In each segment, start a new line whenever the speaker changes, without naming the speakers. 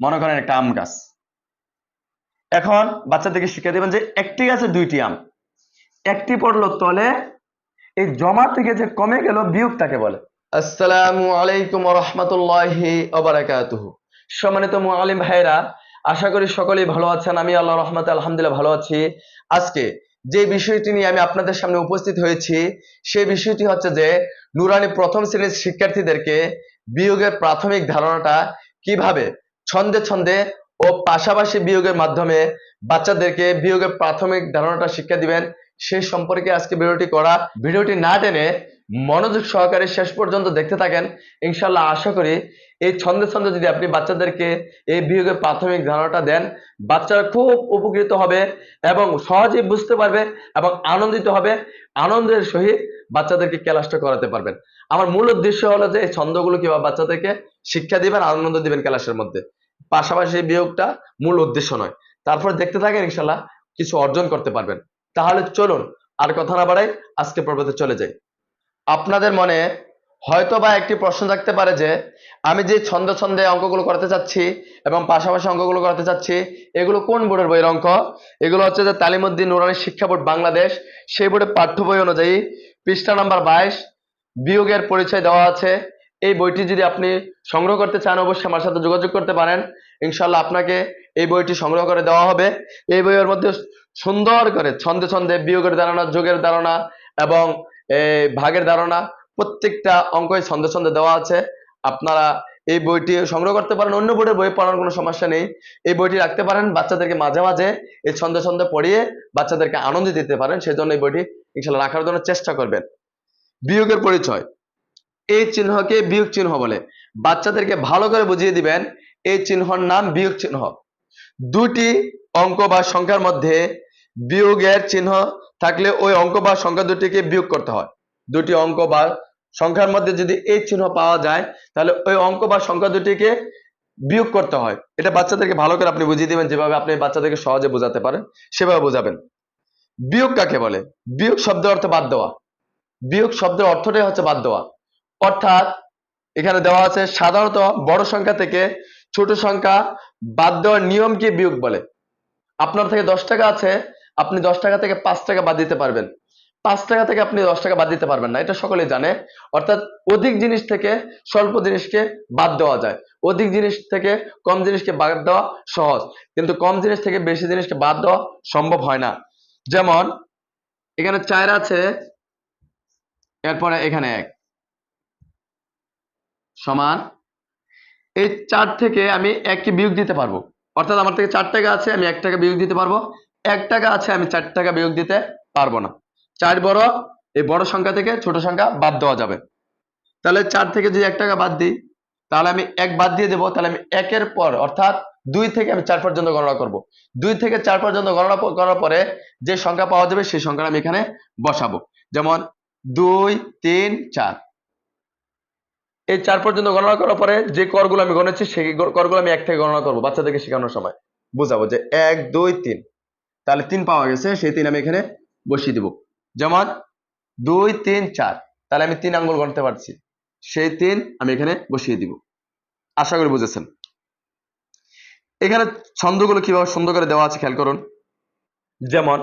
মনে করেন একটা আম গাছ। এখন বাচ্চাদেরকে শিখিয়ে দেবেন যে একটি গাছে দুইটি আম। একটি পড়ল তলে এই জমা থেকে যে কমে গেল বিয়োগ তাকে বলে। আসসালামু আলাইকুম রহমতুল্লাহি সম্মানিত মুআলিম ভাইরা আশা করি সকলেই ভালো আছেন। আমি আল্লাহ রহমতে আলহামদুলিল্লাহ ভালো আছি। আজকে যে বিষয়টি নিয়ে আমি আপনাদের সামনে উপস্থিত হয়েছি সেই বিষয়টি হচ্ছে যে নুরানি প্রথম শ্রেণির শিক্ষার্থীদেরকে বিয়োগের প্রাথমিক ধারণাটা কীভাবে ছন্দে ছন্দে ও পাশাপাশি বিয়োগের মাধ্যমে বাচ্চাদেরকে বিয়োগের প্রাথমিক ধারণাটা শিক্ষা দিবেন। সেই সম্পর্কে আজকে ভিডিওটি করা। ভিডিওটি না টেনে মনোযোগ সহকারে শেষ পর্যন্ত দেখতে থাকেন। ইনশাল্লাহ আশা করি এই ছন্দে ছন্দে যদি আপনি বাচ্চাদেরকে এই বিয়োগের প্রাথমিক ধারণাটা দেন, বাচ্চারা খুব উপকৃত হবে এবং সহজেই বুঝতে পারবে এবং আনন্দিত হবে। আনন্দের সহিত বাচ্চাদেরকে ক্লাসটা করাতে পারবেন। আমার মূল উদ্দেশ্য হলো যে এই ছন্দগুলো কীভাবে বাচ্চাদেরকে শিক্ষা দিবেন, আনন্দ দিবেন ক্লাসের মধ্যে। পাশাপাশি বিয়োগটা মূল উদ্দেশ্য নয়। তারপর দেখতে থাকেন ইনশাল্লাহ কিছু অর্জন করতে পারবেন। তাহলে চলুন আর কথা না বাড়াই আজকে পর্বতে চলে যাই। আপনাদের মনে হয়তো বা একটি প্রশ্ন থাকতে পারে যে, আমি যে ছন্দ ছন্দে অঙ্কগুলো করতে চাচ্ছি এবং পাশাপাশি অঙ্কগুলো করতে চাচ্ছি, এগুলো কোন বোর্ডের বইয়ের অঙ্ক? এগুলো হচ্ছে যে তালিমুদ্দিন নুরানি শিক্ষা বোর্ড বাংলাদেশ। সেই বোর্ডের পাঠ্য বই অনুযায়ী পৃষ্ঠা নাম্বার বাইশ, বিয়োগের পরিচয় দেওয়া আছে। এই বইটি যদি আপনি সংগ্রহ করতে চান, অবশ্যই আমার সাথে যোগাযোগ করতে পারেন। ইনশাল্লাহ আপনাকে এই বইটি সংগ্রহ করে দেওয়া হবে। এই বইয়ের মধ্যে সুন্দর করে ছন্দে ছন্দে বিয়োগের ধারণা, যোগের ধারণা এবং ভাগের ধারণা প্রত্যেকটা অঙ্কই ছন্দে ছন্দে দেওয়া আছে। আপনারা এই বইটি সংগ্রহ করতে পারেন। অন্য বোর্ডের বই পড়ার কোনো সমস্যা নেই। এই বইটি রাখতে পারেন, বাচ্চাদেরকে মাঝে মাঝে এই ছন্দে ছন্দে পড়িয়ে বাচ্চাদেরকে আনন্দ দিতে পারেন। সেই জন্য এই বইটি ইনশাল্লাহ রাখার জন্য চেষ্টা করবেন। বিয়োগের পরিচয়। এই চিহ্নকে বিয়োগ চিহ্ন বলে। বাচ্চাদেরকে ভালো করে বুঝিয়ে দিবেন, এই চিহ্নর নাম বিয়োগ চিহ্ন। দুটি অঙ্ক বা সংখ্যার মধ্যে বিয়োগের চিহ্ন থাকলে ওই অঙ্ক বা সংখ্যা দুটিকে বিয়োগ করতে হয়। দুটি অঙ্ক বা সংখ্যার মধ্যে যদি এই চিহ্ন পাওয়া যায়, তাহলে ওই অঙ্ক বা সংখ্যা দুটিকে বিয়োগ করতে হয়। এটা বাচ্চাদেরকে ভালো করে আপনি বুঝিয়ে দিবেন, যেভাবে আপনি বাচ্চাদেরকে সহজে বোঝাতে পারেন, সেভাবে বোঝাবেন। বিয়োগ কাকে বলে? বিয়োগ শব্দের অর্থ বাদ দেওয়া। বিয়োগ শব্দের অর্থটাই হচ্ছে বাদ দেওয়া। অর্থাৎ এখানে দেওয়া আছে সাধারণত বড় সংখ্যা থেকে ছোট সংখ্যা বাদ দেওয়ার নিয়মকে বিয়োগ বলে? আপনার থেকে দশ টাকা আছে, আপনি দশ টাকা থেকে পাঁচ টাকা বাদ দিতে পারবেন। পাঁচ টাকা থেকে আপনি দশ টাকা বাদ দিতে পারবেন না, এটা সকলেই জানে। অর্থাৎ অধিক জিনিস থেকে স্বল্প জিনিসকে বাদ দেওয়া যায়। অধিক জিনিস থেকে কম জিনিসকে বাদ দেওয়া সহজ, কিন্তু কম জিনিস থেকে বেশি জিনিসকে বাদ দেওয়া সম্ভব হয় না। যেমন, এখানে চার আছে, এরপরে এখানে এক। সমান এই চার থেকে আমি এককে বিয়োগ দিতে পারব। অর্থাৎ আমার থেকে চার টাকা আছে, আমি এক টাকা বিয়োগ দিতে পারব। এক টাকা আছে, আমি চার টাকা বিয়োগ দিতে পারব না। চার বড়, এই বড় সংখ্যা থেকে ছোট সংখ্যা বাদ দেওয়া যাবে। তাহলে চার থেকে যদি এক টাকা বাদ দিই, তাহলে আমি এক বাদ দিয়ে দেবো, তাহলে আমি একের পর, অর্থাৎ দুই থেকে আমি চার পর্যন্ত গণনা করব। দুই থেকে চার পর্যন্ত গণনা করার পরে যে সংখ্যা পাওয়া যাবে, সেই সংখ্যা আমি এখানে বসাবো। যেমন দুই, তিন, চার। এই চার পর্যন্ত গণনা করার পরে যে করগুলো আমি গণেছি, সেই করগুলো আমি এক থেকে গণনা করব বাচ্চাদেরকে শেখানোর সময়। বুঝাবো যে এক, দুই, তিন। তাহলে তিন পাওয়া গেছে, সেই তিন আমি এখানে বসিয়ে দিব। যেমন দুই, তিন, চার। তাহলে আমি তিন আঙ্গুল গণতে পারছি। সেই তিন আমি এখানে বসিয়ে দিব। আশা করি বুঝেছেন। এখানে ছন্দগুলো কীভাবে সুন্দর করে দেওয়া আছে খেয়াল করুন। যেমন,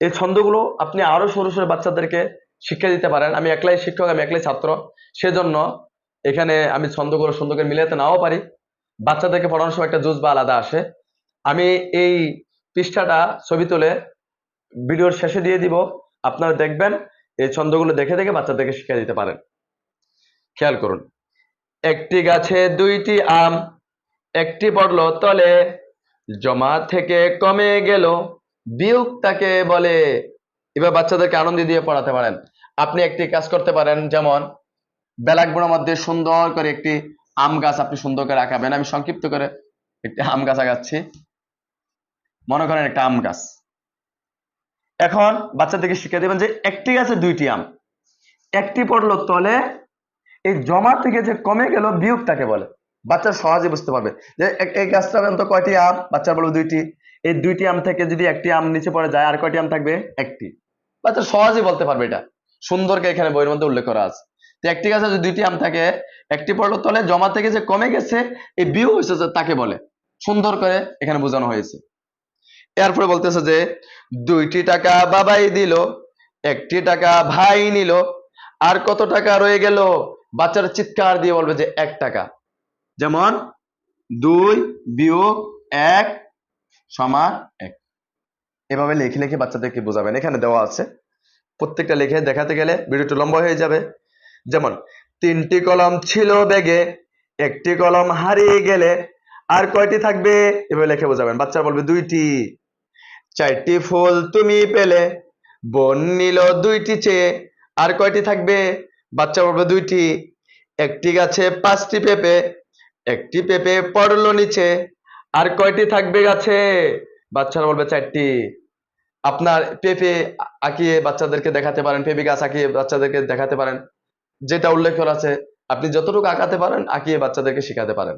এই ছন্দগুলো আপনি আরও সরু সরু বাচ্চাদেরকে শিক্ষা দিতে পারেন। আমি একলাই শিক্ষক, আমি একলাই ছাত্র। সেজন্য এখানে আমি ছন্দগুলো সুন্দর করে মিলাতে নাও পারি। বাচ্চাদেরকে পড়ানোর সময় একটা জুজ বা আলাদা আসে। আমি এই পৃষ্ঠাটা ছবি তুলে ভিডিওর শেষে দিয়ে দিব। আপনারা দেখবেন, এই ছন্দগুলো দেখে দেখে বাচ্চাদেরকে শিক্ষা দিতে পারেন। খেয়াল করুন। একটি গাছে দুইটি আম, একটি পড়ল তলে। জমা থেকে কমে গেল, বিয়োগ তাকে বলে এবার বাচ্চাদেরকে আনন্দ দিয়ে পড়াতে পারেন। আপনি একটি কাজ করতে পারেন, যেমন ব্ল্যাকবোর্ডের মধ্যে সুন্দর করে একটি আম গাছ আপনি সুন্দর করে আঁকাবেন। আমি সংক্ষিপ্ত করে একটি আম গাছ আঁকাচ্ছি। মনে করেন একটা আম গাছ। এখন বাচ্চাদেরকে শিখিয়ে দেবেন যে একটি গাছে দুইটি আম। একটি পড়ল তলে, এই জমা থেকে যে কমে গেল বিয়োগ তাকে বলে। বাচ্চা সহজে বুঝতে পারবে যে এই গাছটা কয়টি আম? বাচ্চা বলবে দুইটি। এই দুইটি আম থেকে যদি একটি আম নিচে পড়ে যায়, আর কয়টি আম থাকবে? একটি। বাচ্চা সহজেই বলতে পারবে এটা। সুন্দরকে এখানে বইয়ের মধ্যে উল্লেখ করা আছে। তো একটি গাছে যদি দুইটি আম থাকে, একটি পড়ল তলে জমা থেকে যে কমে গেছে, এই বিয়োগ হয়েছে তাকে বলে। সুন্দর করে এখানে বোঝানো হয়েছে। এরপরে বলতেছে যে, দুইটি টাকা বাবাই দিল, একটি টাকা ভাই নিল, আর কত টাকা রয়ে গেল? বাচ্চারা চিৎকার দিয়ে বলবে যে, এক টাকা। যেমন, দুই বিয়োগ এক সমান এক। এভাবে লিখে লিখে বাচ্চাদেরকে বোঝাবেন? এখানে দেওয়া আছে। প্রত্যেকটা লিখে দেখাতে গেলে ভিডিওটা লম্বা হয়ে যাবে। যেমন, তিনটি কলম ছিল ব্যাগে, একটি কলম হারিয়ে গেলে আর কয়টি থাকবে? এভাবে লিখে বোঝাবেন। বাচ্চা বলবে দুইটি। চারটি ফুল তুমি পেলে, বোন নিল দুইটি চেয়ে, আর কয়টি থাকবে? বাচ্চা বলবে দুইটি। একটি গাছে পাঁচটি পেঁপে, একটি পেঁপে পড়ল নিচে আর কয়টি থাকবে গাছে? বাচ্চারা বলবে চারটি। আপনার পেঁপে আঁকিয়ে বাচ্চাদেরকে দেখাতে পারেন, পেঁপে গাছ আঁকিয়ে বাচ্চাদেরকে দেখাতে পারেন। যেটা উল্লেখ করা আছে, আপনি যতটুকু আঁকাতে পারেন, আঁকিয়ে বাচ্চাদেরকে শেখাতে পারেন।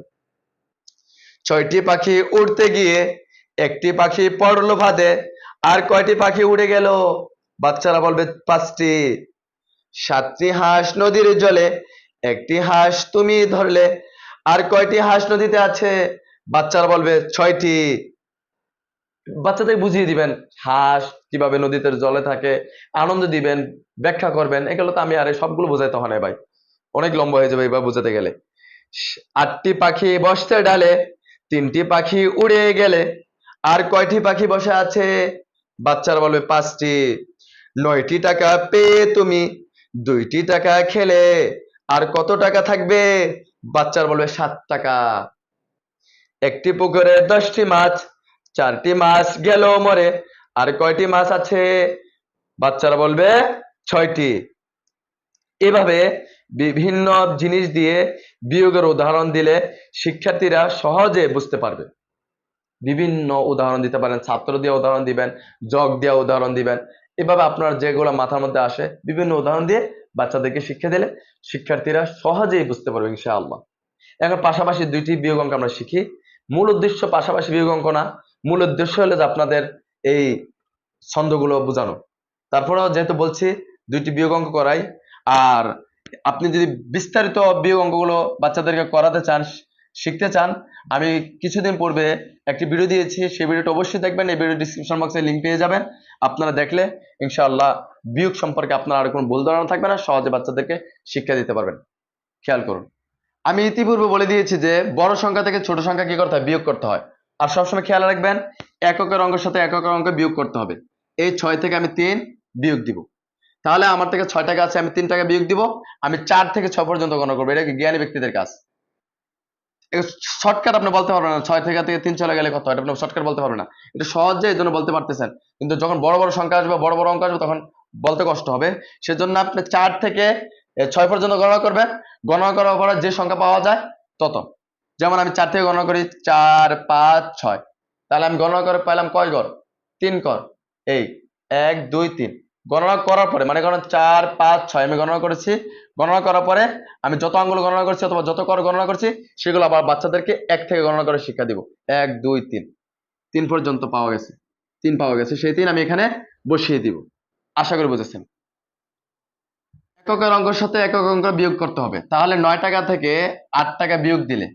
ছয়টি পাখি উড়তে গিয়ে, একটি পাখি পড়ল ভাদে আর কয়টি পাখি উড়ে গেল? বাচ্চারা বলবে, পাঁচটি। সাতটি হাঁস নদীর জলে, একটি হাঁস তুমি ধরলে, আর কয়টি হাঁস নদীতে আছে? বাচ্চারা বলবে, ছয়টি। বাচ্চাদের বুঝিয়ে দিবেন, হাঁস কীভাবে নদীতে জলে থাকে, আনন্দ দিবেন, ব্যাখ্যা করবেন, এগুলো তো আমি আরে সবগুলো বোঝাইতে হয় ভাই। অনেক লম্বা হয়ে যাবে এবার বোঝাতে গেলে। আটটি পাখি বসতে ডালে, তিনটি পাখি উড়ে গেলে, আর কয়টি পাখি বসে আছে? বাচ্চারা বলবে, পাঁচটি। নয়টি টাকা পেয়ে তুমি দুইটি টাকা খেলে, আর কত টাকা থাকবে? বাচ্চার বলবে, সাত টাকা। একটি পুকুরে দশটি মাছ, চারটি মাছ গেল মরে। আর কয়টি মাছ আছে? বাচ্চারা বলবে, ছয়টি। এভাবে বিভিন্ন জিনিস দিয়ে বিয়োগের উদাহরণ দিলে শিক্ষার্থীরা সহজে বুঝতে পারবে। বিভিন্ন উদাহরণ দিতে পারেন, ছাত্র দিয়ে উদাহরণ দিবেন, জগ দিয়ে উদাহরণ দিবেন। এভাবে আপনার যেগুলো মাথার মধ্যে আসে, বিভিন্ন উদাহরণ দিয়ে বাচ্চাদেরকে শিক্ষা দিলে শিক্ষার্থীরা সহজেই বুঝতে পারবে, ইনশাআল্লাহ। এখন পাশাপাশি দুইটি বিয়োগ অঙ্ক আমরা শিখি। মূল উদ্দেশ্য পাশাপাশি বিয়োগ অঙ্ক না মূল উদ্দেশ্য হলো যে আপনাদের এই ছন্দগুলো বোঝানো। তারপরেও যেহেতু বলছি, দুইটি বিয়োগ অঙ্ক করাই, আর আপনি যদি বিস্তারিত বিয়োগ অঙ্কগুলো বাচ্চাদেরকে করাতে চান, শিখতে চান, আমি কিছুদিন পূর্বে একটি ভিডিও দিয়েছি, সেই ভিডিওটা অবশ্যই দেখবেন, এই ভিডিও ডিসক্রিপশন বক্সে লিঙ্ক পেয়ে যাবেন। আপনারা দেখলে ইনশাআল্লাহ বিয়োগ সম্পর্কে আপনার আর কোনো ভুল ধারণা থাকবে না, সহজে বাচ্চাদেরকে শিক্ষা দিতে পারবেন। খেয়াল করুন। আমি ইতিপূর্বে বলে দিয়েছি যে, বড় সংখ্যা থেকে ছোট সংখ্যা কি করতে হয়? বিয়োগ করতে হয়। আর সবসময় খেয়াল রাখবেন, এককের অঙ্কের সাথে এককের অঙ্ক বিয়োগ করতে হবে। এই ছয় থেকে আমি তিন বিয়োগ দিব। তাহলে আমার থেকে ছয় টাকা আছে, আমি তিন টাকা বিয়োগ দিব। আমি চার থেকে ছয় পর্যন্ত গণনা করব। এটা কি জ্ঞানী ব্যক্তিদের কাজ? শর্টকাট আপনি বলতে পারবেন না। ছয় থেকে তিন চলে গেলে কত আপনি শর্টকাট বলতে পারবেন না। এটা সহজে এই জন্য বলতে পারতেছেন। কিন্তু যখন বড় বড় সংখ্যা আসবে, বড় বড় অঙ্ক আসবে, তখন বলতে কষ্ট হবে। সেজন্য আপনি চার থেকে ছয় পর্যন্ত গণনা করবেন। গণনা করার পরে যে সংখ্যা পাওয়া যায়, তত। যেমন আমি চার থেকে গণনা করি, চার, পাঁচ, ছয়। তাহলে আমি গণনা করে পাইলাম কয় ঘর? তিন কর এই, এক, দুই, তিন। গণনা করার পরে মানে গণনা চার, পাঁচ, ছয় আমি গণনা করেছি। গণনা করার পরে আমি যত আঙ্গুল গণনা করছি অথবা যত কর গণনা করছি, সেগুলো আবার বাচ্চাদেরকে এক থেকে গণনা করে শিক্ষা দিব। এক, দুই, তিন। তিন পর্যন্ত পাওয়া গেছে। তিন পাওয়া গেছে। সেই তিন আমি এখানে বসিয়ে দিব। আশা করি বুঝেছেন। এককের অঙ্কের সাথে একক অঙ্ক বিয়োগ করতে হবে। তাহলে নয় টাকা থেকে আট টাকা বিয়োগ দিলে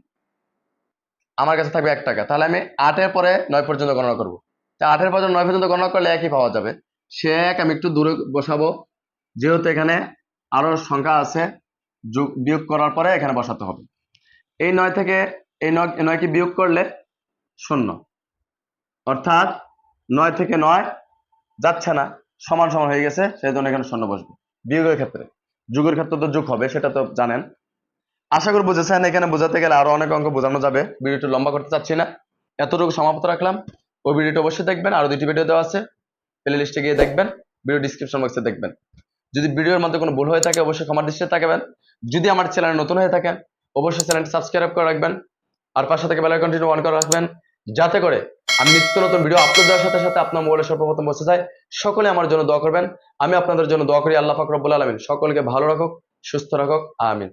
আমার কাছে থাকবে এক টাকা। তাহলে আমি আটের পরে নয় পর্যন্ত গণনা করব। আটের পর্যন্ত নয় পর্যন্ত গণনা করলে একই পাওয়া যাবে। সে এক, আমি একটু দূরে বসাবো। যেহেতু এখানে আরও সংখ্যা আছে, যোগ, বিয়োগ করার পরে এখানে বসাতে হবে। এই নয় থেকে, এই নয় নয়কে বিয়োগ করলে শূন্য। অর্থাৎ নয় থেকে নয় যাচ্ছে না, সমান সমান হয়ে গেছে সেই জন্য এখানে শূন্য বসবে। বিয়োগের ক্ষেত্রে। যুগের ক্ষেত্রে তো যোগ হবে, সেটা তো জানেন। আশা করি বুঝেছেন এখানে বোঝাতে গেলে আরও অনেক অঙ্ক বোঝানো যাবে। ভিডিওটি লম্বা করতে চাচ্ছি না। এতটুকু সমাপ্ত রাখলাম। ওই ভিডিওটি অবশ্যই দেখবেন, আরও দুটি ভিডিও দেওয়া আছে। প্লে লিস্টে গিয়ে দেখবেন ভিডিও ডিসক্রিপশন বক্সে দেখবেন। যদি ভিডিওর মধ্যে কোনো ভুল হয়ে থাকে, অবশ্যই ক্ষমার দৃষ্টিতে থাকবেন। যদি আমার চ্যানেল নতুন হয়ে থাকেন, অবশ্যই চ্যানেলটি সাবস্ক্রাইব করে রাখবেন। আর পাশে থেকে বেল আইকনটি অন করে রাখবেন, যাতে করে আমি নিত্য নতুন ভিডিও আপলোড দেওয়ার সাথে সাথে আপনার মোবাইলে সর্বপ্রথম বসে যায় সকলে আমার জন্য দোয়া করবেন। আমি আপনাদের জন্য দোয়া করি। আল্লাহ ফাকরবুল আলমিন সকলকে ভালো রাখুক, সুস্থ রাখুক। আমিন।